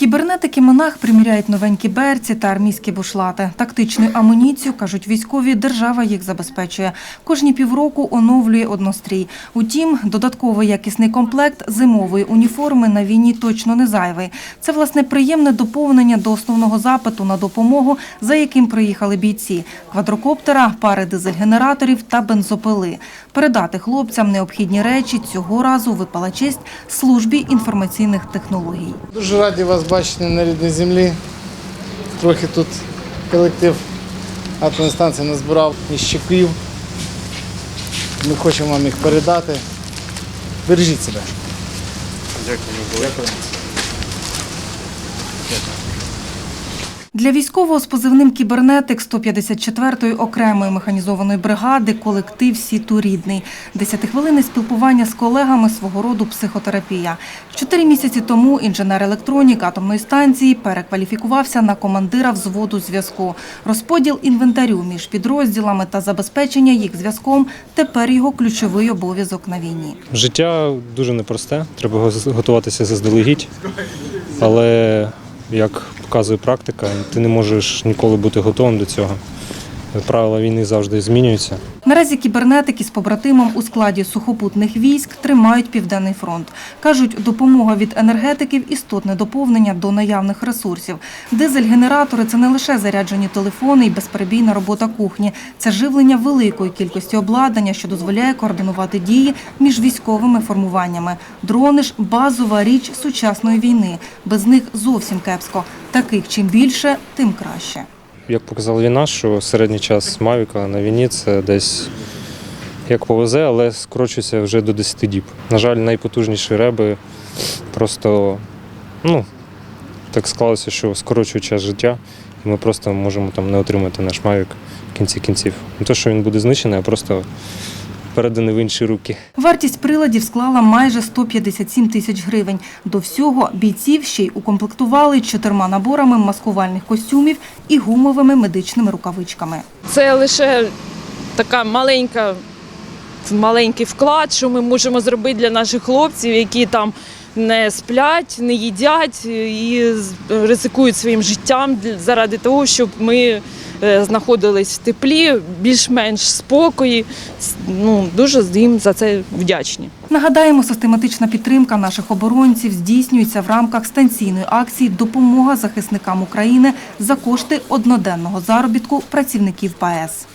Кібернетики монах приміряють новенькі берці та армійські бушлати. Тактичну амуніцію, кажуть військові, держава їх забезпечує. Кожні півроку оновлює однострій. Утім, додатковий якісний комплект зимової уніформи на війні точно не зайвий. Це, власне, приємне доповнення до основного запиту на допомогу, за яким приїхали бійці – квадрокоптера, пари дизель-генераторів та бензопили. Передати хлопцям необхідні речі цього разу випала честь службі інформаційних технологій. Дуже раді вас бачити на рідній землі. Трохи тут колектив атомної станції назбирав ніщиків. Ми хочемо вам їх передати. Бережіть себе. Дякую. Для військового з позивним «Кібернетик» 154-ї окремої механізованої бригади колектив «Сіту рідний». Десятихвилинне спілкування з колегами свого роду психотерапія. Чотири місяці тому інженер-електронік атомної станції перекваліфікувався на командира взводу зв'язку. Розподіл інвентарю між підрозділами та забезпечення їх зв'язком – тепер його ключовий обов'язок на війні. Життя дуже непросте, треба го- готуватися заздалегідь, але як показує практика, ти не можеш ніколи бути готовим до цього. Правила війни завжди змінюються. Наразі кібернетики з побратимом у складі сухопутних військ тримають Південний фронт. Кажуть, допомога від енергетиків – істотне доповнення до наявних ресурсів. Дизель-генератори – це не лише заряджені телефони і безперебійна робота кухні. Це живлення великої кількості обладнання, що дозволяє координувати дії між військовими формуваннями. Дрони ж – базова річ сучасної війни. Без них зовсім кепсько. Таких чим більше, тим краще. Як показала війна, що середній час Мавіка на війні це десь як повезе, але скорочується вже до 10 діб. На жаль, найпотужніші реби просто ну, так склалося, що скорочує час життя, і ми просто можемо там не отримати наш Мавік в кінці кінців. Не те, що він буде знищений, а просто переданий в інші руки. Вартість приладів склала майже 157 тисяч гривень. До всього бійців ще й укомплектували чотирма наборами маскувальних костюмів і гумовими медичними рукавичками. Це лише така маленька, маленький вклад, що ми можемо зробити для наших хлопців, які там не сплять, не їдять і ризикують своїм життям заради того, щоб ми е, знаходились в теплі, більш-менш спокої. Ну, дуже їм за це вдячні. Нагадаємо, систематична підтримка наших оборонців здійснюється в рамках станційної акції «Допомога захисникам України» за кошти одноденного заробітку працівників ПАЕС.